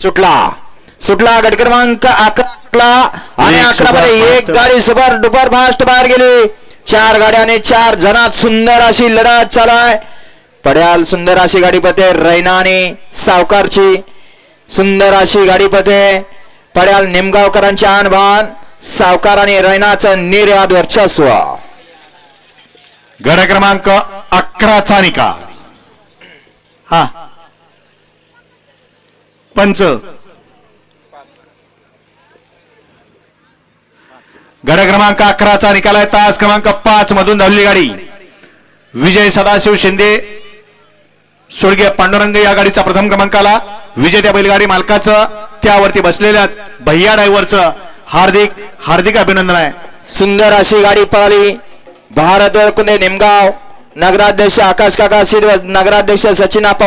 सुटला. सुटला गट क्रमांक अकरा सुटला आणि अकरा मध्ये एक. गाडी सुपर डुपर फास्ट बाहेर गेली. चार गाड्या आणि चार जणात सुंदर अशी लढत चालू आहे पड्याल सुंदर अशी गाडी पते रैना आणि सावकारची. सुंदर अशी गाडी पते पड्याल निमगावकरांचे आणबान सावकार आणि रैनाचं निर्याद वर्चस्व. गड क्रमांक अकराचा निकाल. हा. पंच गड क्रमांक अकराचा निकाल आहे. तास क्रमांक पाच मधून धावली गाडी. विजय सदाशिव शिंदे स्वर्गीय पांडुरंग या गाडीचा प्रथम क्रमांकाला. विजेत्या बैलगाडी मालकाचं त्यावरती बसलेल्या भैया ड्रायव्हरचं हार्दिक हार्दिक अभिनंदन आहे. सुंदर अशी गाडी पळाली. भारत वळकुंदे निमगाव नगराध्यक्ष आकाश काका सिद्ध नगराध्यक्ष सचिन